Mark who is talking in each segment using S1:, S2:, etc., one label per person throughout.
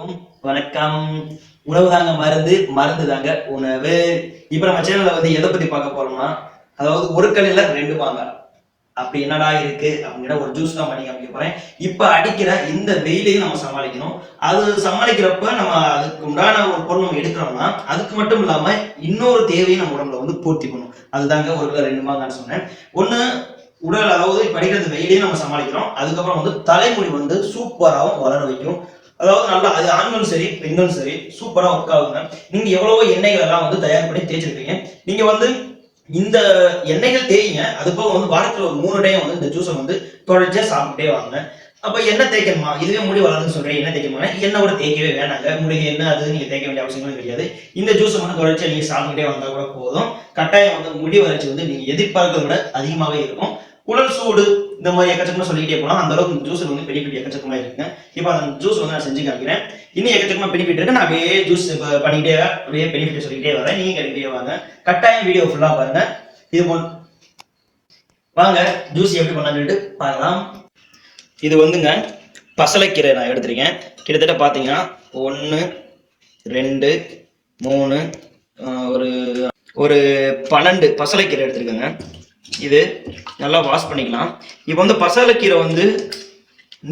S1: வணக்கம். உணவு தாங்க மருந்து மருந்து தாங்க உணவு. இப்ப நம்ம சேனல்ல வந்து எதை பத்தி பார்க்க போறோம்னா அதாவது ஒரு கல்லில ரெண்டு வாங்க அப்படி என்னடா இருக்கு அப்படிங்கிற ஒரு ஜூஸ் தான் பண்ணி காமிக்க போறேன். இப்ப அடிக்கிற இந்த வெயிலையும் நம்ம சமாளிக்கணும். அது சமாளிக்கிறப்ப நம்ம அதுக்கு உண்டான ஒரு பொருள் நம்ம எடுக்கிறோம்னா அதுக்கு மட்டும் இல்லாம இன்னொரு தேவையை நம்ம உடம்புல வந்து பூர்த்தி பண்ணும். அதுதாங்க ஒரு கிலோ ரெண்டு மாங்கான்னு சொன்னேன். ஒண்ணு உடல் அதாவது படிக்கிறது வெயிலையும் நம்ம சமாளிக்கிறோம். அதுக்கப்புறம் வந்து தலைமுடி வந்து சூப்பராகவும் வளர வைக்கும். அதாவது நல்லா அது ஆண்களும் சரி பெண்களும் சரி சூப்பராக ஒர்க் ஆகுங்க. நீங்க எவ்வளவோ எண்ணெய்கள் எல்லாம் வந்து தயார் பண்ணி தேய்ச்சிருப்பீங்க. நீங்க வந்து இந்த எண்ணெய்கள் தேய்ங்க அது போக வந்து வாரத்தில் ஒரு மூணு டைம் வந்து இந்த ஜூஸை வந்து தொடர்ச்சியாக சாப்பிட்டே வாங்க. அப்ப என்ன தேய்க்கணுமா? இதுவே முடி வளருதுன்னு சொல்றேன் என்ன தேய்க்கணுமா எண்ணெய் கூட தேய்க்கவே வேணாங்க. முடிக்கு என்ன அது நீங்க தேய்க்க வேண்டிய அவசியமே கிடையாது. இந்த ஜூஸை வந்து தொடர்ச்சியாக நீங்க சாப்பிட்டே வந்தா கூட போதும். கட்டாயம் வந்து முடி வளர்ச்சி வந்து நீங்க எதிர்பார்க்கிறத விட அதிகமாகவே இருக்கும். குடல் சூடு இந்த மாதிரி எக்கச்சக்கமா சொல்லிக்கிட்டே போகலாம் அந்த அளவுக்கு ஜூஸ் வந்து பெரிய பெரிய எக்கச்சக்கமா இருக்குங்க. இப்போ அந்த ஜூஸ் வந்து நான் செஞ்சு காமிக்கிறேன். இன்னும் எக்கச்சக்கமா பெனிஃபிட் இருக்கு. நான் அப்படியே ஜூஸ் பண்ணிக்கிட்டே அப்படியே பெனிஃபிட் சொல்லிக்கிட்டே வரேன். நீங்க கிடைக்கிட்டே வாங்க. கட்டாயம் வீடியோ ஃபுல்லா பாருங்க. இது போல் வாங்க ஜூஸ் எப்படி பண்ணலாம்னு சொல்லிட்டு பார்க்கலாம். இது வந்துங்க பசலைக்கீரை நான் எடுத்திருக்கேன். கிட்டத்தட்ட பார்த்தீங்கன்னா ஒன்று ரெண்டு மூணு ஒரு ஒரு பன்னெண்டு பசலைக்கீரை எடுத்திருக்கேங்க. இது நல்லா வாஷ் பண்ணிக்கலாம். இப்போ வந்து பசலைக்கீரை வந்து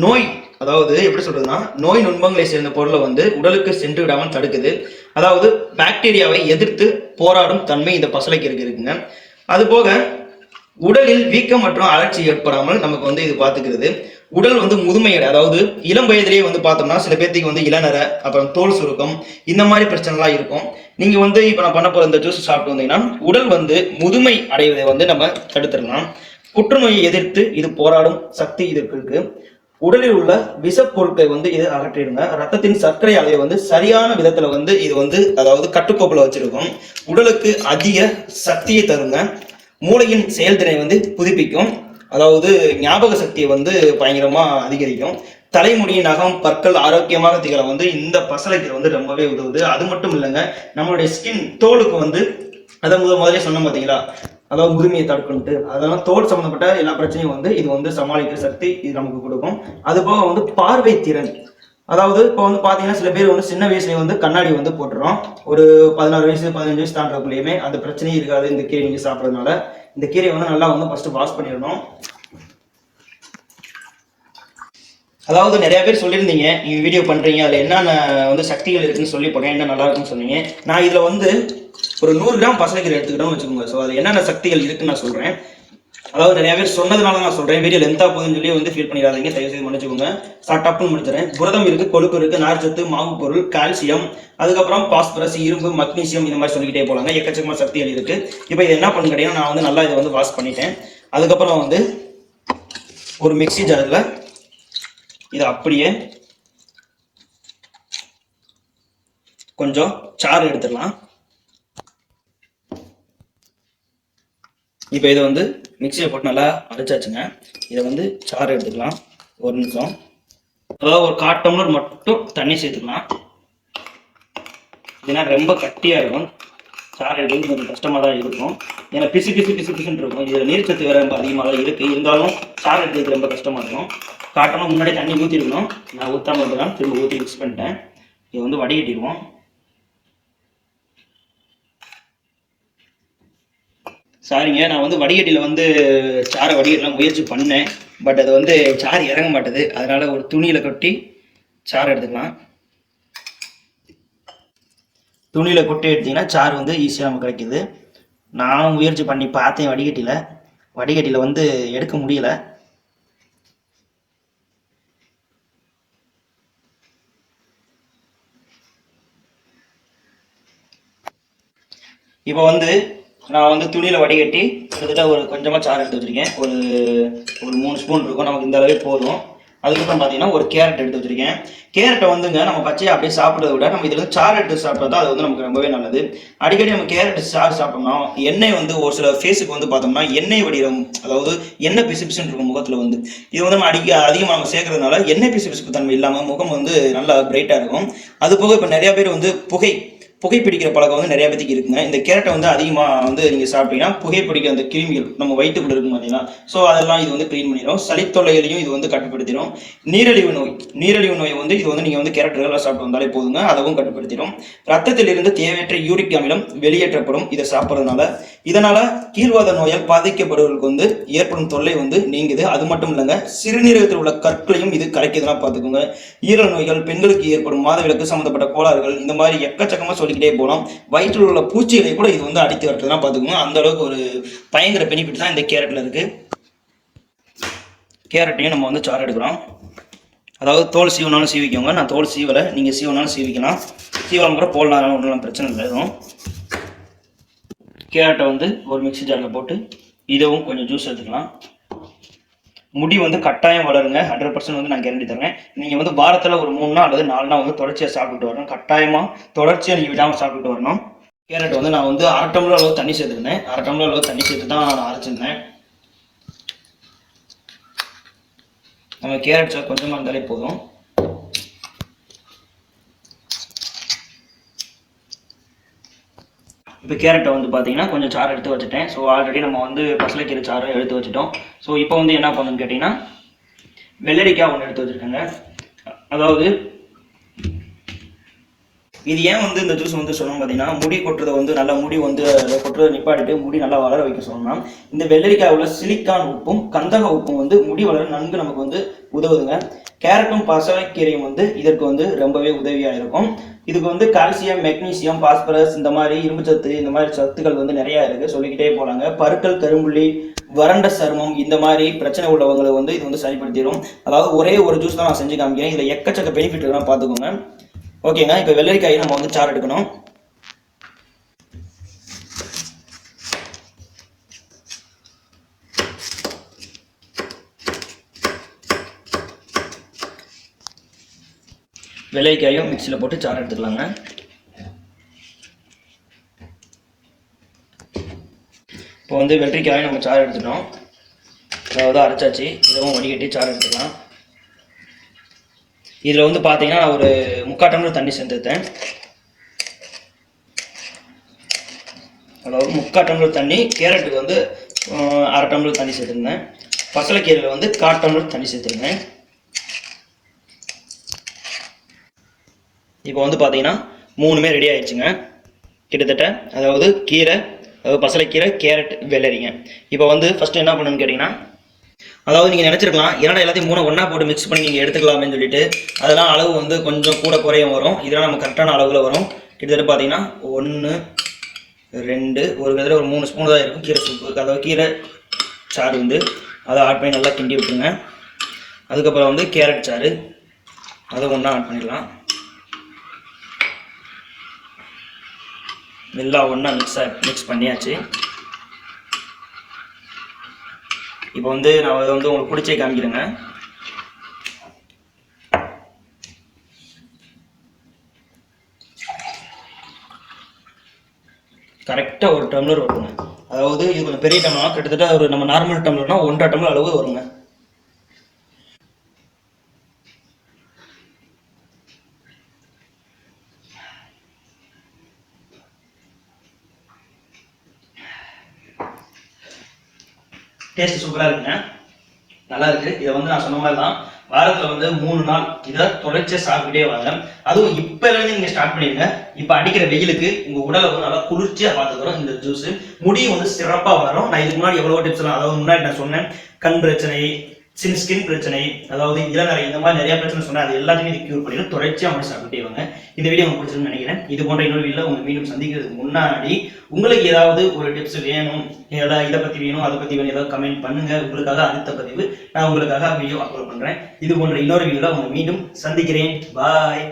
S1: நோய் அதாவது எப்படி சொல்றதுன்னா நோய் நுண்பங்களை சேர்ந்த பொருளை வந்து உடலுக்கு சென்று விடாமல் தடுக்குது. அதாவது பாக்டீரியாவை எதிர்த்து போராடும் தன்மை இந்த பசலைக்கீரைக்கு இருக்குங்க. அது போக உடலில் வீக்கம் மற்றும் அலர்ச்சி ஏற்படாமல் நமக்கு வந்து இது பார்த்துக்கிறது. உடல் வந்து முதுமையடை அதாவது இளம் வயதிலேயே வந்து பார்த்தோம்னா சில பேர்த்துக்கு வந்து இளநரை அப்புறம் தோல் சுருக்கம் இந்த மாதிரி பிரச்சனைலாம் இருக்கும். நீங்கள் வந்து இப்போ நான் பண்ண போகிற இந்த ஜூஸ் சாப்பிட்டு வந்தீங்கன்னா உடல் வந்து முதுமை அடைவதை வந்து நம்ம தடுத்துடலாம். புற்றுநோயை எதிர்த்து இது போராடும் சக்தி இதற்கு இருக்கு. உடலில் உள்ள விஷப்பொருட்களை வந்து இது அகற்றிடுங்க. ரத்தத்தின் சர்க்கரை அளவை வந்து சரியான விதத்துல வந்து இது வந்து அதாவது கட்டுக்கோப்பில் வச்சிருக்கும். உடலுக்கு அதிக சக்தியை தருங்க. மூளையின் செயல்திறனை வந்து புதுப்பிக்கும். அதாவது ஞாபக சக்தியை வந்து பயங்கரமாக அதிகரிக்கும். தலைமுடி நகம் பற்கள் ஆரோக்கியமாக திகழ வந்து இந்த பசலைக்கீரை வந்து ரொம்பவே உதவுது. அது மட்டும் இல்லைங்க நம்மளுடைய ஸ்கின் தோலுக்கு வந்து அதை முத முதலே சொன்னோம் பார்த்தீங்களா அதாவது முதுமையை தடுக்கணுட்டு அதெல்லாம் தோல் சம்மந்தப்பட்ட எல்லா பிரச்சனையும் வந்து இது வந்து சமாளிக்கிற சக்தி இது நமக்கு கொடுக்கும். அது போக வந்து பார்வை திறன். அதாவது இப்போ வந்து பார்த்தீங்கன்னா சில பேர் வந்து சின்ன வயசுலேயே வந்து கண்ணாடி வந்து போட்டுறோம். ஒரு பதினாறு வயசு பதினஞ்சு வயசு தாண்டக்குள்ளேயுமே அந்த பிரச்சனையும் இருக்காது இந்த கீரை நீங்கள் சாப்பிட்றதுனால. இந்த கீரையை வந்து நல்லா வந்து ஃபர்ஸ்ட் வாஷ் பண்ணிடணும். அதாவது நிறைய பேர் சொல்லியிருந்தீங்க நீங்கள் வீடியோ பண்ணுறீங்க அதில் என்னென்ன வந்து சக்திகள் இருக்குன்னு சொல்லி போனேன் என்ன நல்லா இருக்குன்னு சொன்னீங்க. நான் இதில் வந்து ஒரு நூறு கிராம் பசலைக்கீரை எடுத்துக்கிட்டோம்னு வச்சுக்கோங்க. ஸோ அது என்னென்ன சக்திகள் இருக்குன்னு நான் சொல்கிறேன் அதாவது நிறைய பேர் சொன்னதுனால நான் சொல்றேன். வீடியோ லென்த்தா போகுதுன்னு சொல்லி வந்து ஃபீல் பண்ணிடாதீங்க. தயவு செய்து மன்னிச்சுக்கோங்க டப்புன்னு முடிச்சிடறேன். புரதம் இருக்கு கொழுப்பு இருக்கு நார்ச்சத்து மாவு பொருள் கால்சியம் அதுக்கப்புறம் பாஸ்பரஸ் இரும்பு மக்னீசியம் இந்த மாதிரி சொல்லிக்கிட்டே போலாங்க. எக்கச்சக்கமான சக்திகள் இருக்கு. இப்போ இது என்ன பண்ண கிடையாது நான் வந்து நல்லா இதை வந்து வாஷ் பண்ணிட்டேன். அதுக்கப்புறம் வந்து ஒரு மிக்சி ஜாரில் இதை அப்படியே கொஞ்சம் சாறு எடுத்துடலாம். இப்போ இதை வந்து மிக்சியில் போட்டு நல்லா அரைச்சாச்சுங்க. இதை வந்து சாறு எடுத்துக்கலாம். ஒரு நிமிஷம். அதாவது ஒரு கால் டம்ளர் மட்டும் தண்ணி சேர்த்துக்கலாம். ஏன்னா ரொம்ப கட்டியாக இருக்கும். சாறு எடுக்கிறது கொஞ்சம் கஷ்டமாக தான் இருக்கும். ஏன்னா பிசு பிசு பிசு பிசுன்னு இருக்கும். இதில் நீர்ச்சத்து வேறு ரொம்ப அதிகமாக தான் இருக்குது இருந்தாலும் சாறு எடுக்கிறது ரொம்ப கஷ்டமாக இருக்கும். காட்டணும் முன்னாடி தண்ணி ஊற்றிருக்கணும் நான் ஊற்றாம இருந்தேன் திரும்ப ஊற்றி மிக்ஸ் பண்ணிட்டேன். இதை வந்து வடிகட்டிடுவோம். சாரிங்க நான் வந்து வடிகட்டியில் வந்து சாரை வடிகட்டலாம் முயற்சி பண்ணேன். பட் அது வந்து சாறு இறங்க மாட்டுது. அதனால் ஒரு துணியில் கொட்டி சாறு எடுத்துக்கலாம். துணியில் கொட்டி எடுத்திங்கன்னா சாறு வந்து ஈஸியாக நமக்கு கிடைக்குது. நானும் முயற்சி பண்ணி பார்த்தேன் வடிகட்டியில் வடிகட்டியில் வந்து எடுக்க முடியல. இப்போ வந்து நான் வந்து துணியில் வடிகட்டி கிட்டத்தட்ட ஒரு கொஞ்சமாக சாறு எடுத்து வச்சிருக்கேன். ஒரு ஒரு மூணு ஸ்பூன் இருக்கும். நமக்கு இந்த அளவே போதும். அதுக்கப்புறம் பார்த்தீங்கன்னா ஒரு கேரட் எடுத்து வச்சிருக்கேன். கேரட்டை வந்துங்க நம்ம பச்சையை அப்படியே சாப்பிட்றத விட நம்ம இதில் சாறு எடுத்து சாப்பிட்றது அது வந்து நமக்கு ரொம்பவே நல்லது. அடிக்கடி நம்ம கேரட் சாறு சாப்பிட்டோம்னா எண்ணெய் வந்து ஒரு சில ஃபேஸுக்கு வந்து பார்த்தோம்னா எண்ணெய் வடிவம் அதாவது எண்ணெய் பிசுபிசுன்னு இருக்கும் முகத்தில் வந்து. இது வந்து நம்ம அடிக்க அதிகமாக நம்ம சேர்க்கறதுனால எண்ணெய் பிசுபிசுப்பு தன்மை இல்லாமல் முகம் வந்து நல்லா பிரைட்டாக இருக்கும். அது போக இப்போ நிறையா பேர் வந்து புகை புகைப்பிடிக்கிற பழக்கம் வந்து நிறைய பேத்துக்கு இருக்குங்க. இந்த கேரட்டை வந்து அதிகமாக வந்து நீங்கள் சாப்பிட்டீங்கன்னா புகைப்பிடிக்கிற அந்த கிருமிகள் நம்ம வயிற்றுக்குள்ள இருக்கும் பார்த்தீங்கன்னா ஸோ அதெல்லாம் இது வந்து க்ளீன் பண்ணிடும். சளித்தொல்லைகளையும் இது வந்து கட்டுப்படுத்திடும். நீரிழிவு நோய் நீரிழிவு நோய் வந்து இது வந்து நீங்கள் வந்து கேரட் ரெகுலராக சாப்பிட்டு வந்தாலே போதுங்க. அதுவும் கட்டுப்படுத்திடும். ரத்தத்தில் இருந்து தேவையற்ற யூரிக் அமிலம் வெளியேற்றப்படும். இதை சாப்பிட்றதுனால. இதனால கீழ்வாத நோயால் பாதிக்கப்படுவதற்கு வந்து ஏற்படும் தொல்லை வந்து நீங்குது. அது மட்டும் இல்லைங்க சிறுநீரகத்தில் உள்ள கற்களையும் இது கரைக்குதுன்னா பார்த்துக்கோங்க ஈரல் நோய்கள் பெண்களுக்கு ஏற்படும் மாதவிலக்கு சம்மந்தப்பட்ட கோளாறுகள் இந்த மாதிரி எக்கச்சக்கமாக சொல்லிக்கிட்டே போகலாம் வயிற்றில் உள்ள பூச்சிகளை கூட இது வந்து அடித்து வரட்டுதுன்னா பார்த்துக்கோங்க. அந்த அளவுக்கு ஒரு பயங்கர பெனிஃபிட் தான் இந்த கேரட்டில் இருக்கு. கேரட்டையும் நம்ம வந்து சாறு எடுக்கிறோம். அதாவது தோல் சீவனாலும் சீவிக்கோங்க. நான் தோல் சீவலை. நீங்கள் சீவனாலும் சீவிக்கலாம். சீவலம் கூட போடலாம் ஒன்றும் பிரச்சனை இல்லை. எதுவும் கேரட்டை வந்து ஒரு மிக்ஸி ஜாரில் போட்டு இதுவும் கொஞ்சம் ஜூஸ் எடுத்துக்கலாம். முடி வந்து கட்டாயம் வளருங்க. ஹண்ட்ரட் பர்சன்ட் வந்து நான் கேரண்டி தரேன் நீங்கள் வந்து வாரத்தில் ஒரு மூணு நாள் அல்லது நாலு நாள் வந்து தொடர்ச்சியாக சாப்பிட்டுட்டு வரணும். கட்டாயமாக தொடர்ச்சியாக நீங்கள் விடாமல் சாப்பிட்டுட்டு வரணும். கேரட் வந்து நான் வந்து அரை டம்ளர் அளவு தண்ணி சேர்த்துருந்தேன் அரை டம்ளர் அளவு தண்ணி சேர்த்து தான் நான் அரைச்சிருந்தேன். நம்ம கேரட் சார் கொஞ்சமாக இருந்தாலே போதும். இப்போ கேரட்டை வந்து பார்த்தீங்கன்னா கொஞ்சம் சாறு எடுத்து வச்சுட்டேன். ஸோ ஆல்ரெடி நம்ம வந்து பசலைக்கீரை சாறு எடுத்து வச்சுட்டோம். ஸோ இப்போ வந்து என்ன பண்ணணும்னு கேட்டிங்கன்னா வெள்ளரிக்காய் ஒன்று எடுத்து வச்சுருக்கேங்க. அதாவது இது ஏன் வந்து இந்த ஜூஸ் வந்து சொல்லணும் பார்த்தீங்கன்னா முடி கொட்டுறதை வந்து நல்லா முடி வந்து அதை கொட்டுறதை நிப்பாட்டிட்டு முடி நல்லா வளர வைக்க சொல்லணும்னா இந்த வெள்ளரிக்காய் உள்ள சிலிக்கான் உப்பும் கந்தக உப்பும் வந்து முடி வளர நன்கு நமக்கு வந்து உதவுதுங்க. கேரட்டும் பசலைக்கீரையும் வந்து இதற்கு வந்து ரொம்பவே உதவியாக இருக்கும். இதுக்கு வந்து கால்சியம் மெக்னீசியம் பாஸ்பரஸ் இந்த மாதிரி இரும்பு சத்து இந்த மாதிரி சத்துக்கள் வந்து நிறையா இருக்குது சொல்லிக்கிட்டே போகிறாங்க பருக்கள் கரும்புள்ளி வறண்ட சருமம் இந்த மாதிரி பிரச்சனை உள்ளவங்களை வந்து இது வந்து சரிப்படுத்திடும். அதாவது ஒரே ஒரு ஜூஸ் தான் நான் செஞ்சு காமிக்கிறேன். இதில் எக்கச்சக்க பெனிஃபிட் எல்லாம் பார்த்துக்கோங்க. ஓகேங்க இப்போ வெள்ளரிக்காயை நம்ம வந்து சார் எடுக்கணும். வெள்ளைக்காயும் மிக்சியில் போட்டு சாறு எடுத்துக்கலாங்க. இப்போ வந்து வெள்ளரிக்காயும் நம்ம சாறு எடுத்துட்டோம். அதாவது அரைச்சாச்சு. இதுவும் வடிகட்டி சாறு எடுத்துக்கலாம். இதில் வந்து பார்த்தீங்கன்னா நான் ஒரு முக்கால் டம்ளர் தண்ணி சேர்த்துட்டேன். அதாவது முக்கால் டம்ளர் தண்ணி கேரட்டுக்கு வந்து அரை டம்ளர் தண்ணி சேர்த்துருந்தேன். பசலைக்கீரையில் வந்து கால் டம்ளர் தண்ணி சேர்த்துருந்தேன். இப்போ வந்து பார்த்தீங்கன்னா மூணுமே ரெடி ஆயிடுச்சுங்க. கிட்டத்தட்ட அதாவது கீரை அதாவது பசலைக்கீரை கேரட் வெள்ளரிங்க. இப்போ வந்து ஃபஸ்ட்டு என்ன பண்ணணும்னு கேட்டிங்கன்னா அதாவது நீங்கள் நினச்சிருக்கலாம் என்னடா எல்லாத்தையும் மூணு ஒன்றா போட்டு மிக்ஸ் பண்ணி நீங்கள் எடுத்துக்கலாம்னு சொல்லிட்டு அதெல்லாம் அளவு வந்து கொஞ்சம் கூட குறையும் வரும். இதெல்லாம் நம்ம கரெக்டான அளவில் வரும். கிட்டத்தட்ட பார்த்தீங்கன்னா ஒன்று ரெண்டு ஒரு விதத்தில் ஒரு மூணு ஸ்பூன் தான் இருக்கும். கீரை சூப்பு அதாவது கீரை சாறு வந்து அதை ஆட் பண்ணி நல்லா கிண்டி விட்டுருங்க. அதுக்கப்புறம் வந்து கேரட் சாறு. அதை ஒன்றா ஆட் பண்ணிடலாம். எல்லாம் ஒன்றா மிக்ஸ் மிக்ஸ் பண்ணியாச்சு. இப்போ வந்து நான் அதை வந்து உங்களுக்கு பிடிச்சே காமிக்கிறேங்க. கரெக்டாக ஒரு டம்ளர் வருங்க. அதாவது இது கொஞ்சம் பெரிய டம்ளர்னா கிட்டத்தட்ட ஒரு நம்ம நார்மல் டம்ளர்னா ஒன்றரை டம்ளர் அளவு வருங்க. டேஸ்ட் சூப்பராக இருக்குங்க. நல்லா இருக்கு. இதை வந்து நான் சொன்ன மாதிரி தான் வாரத்தில் வந்து மூணு நாள் இதை தொடர்ச்சி சாப்பிட்டுட்டே வாங்க. அதுவும் இப்போலேருந்து நீங்கள் ஸ்டார்ட் பண்ணிடுங்க. இப்போ அடிக்கிற வெயிலுக்கு உங்கள் உடலை வந்து நல்லா குளிர்ச்சியாக பார்த்துக்கிறோம் இந்த ஜூஸ் முடியும் வந்து சிறப்பாக வரும். நான் இதுக்கு முன்னாடி எவ்வளோ டிப்ஸ்லாம் அதாவது முன்னாடி நான் சொன்னேன். கண் பிரச்சனை சின் ஸ்கின் பிரச்சனை அதாவது இளநரை இந்த மாதிரி நிறைய பிரச்சனை சொன்னேன் அது எல்லாத்தையும் இது கியூர் பண்ணிடும். தொடர்ச்சியாக அவங்க சாப்பிட்டு வாங்க. இந்த வீடியோ உங்களுக்கு பிடிச்சிருக்குன்னு நினைக்கிறேன். இது போன்ற இன்னொரு வீடியோ உங்களை மீண்டும் சந்திக்கிறதுக்கு முன்னாடி உங்களுக்கு ஏதாவது ஒரு டிப்ஸ் வேணும் ஏதாவது இதை பற்றி வேணும் அதை பற்றி வேணும் ஏதாவது கமெண்ட் பண்ணுங்க. உங்களுக்காக அடுத்த பதிவு நான் உங்களுக்காக வீடியோ அப்லோட் பண்ணுறேன் இது போன்ற இன்னொரு வீடியோவில் உங்களை மீண்டும் சந்திக்கிறேன். பாய்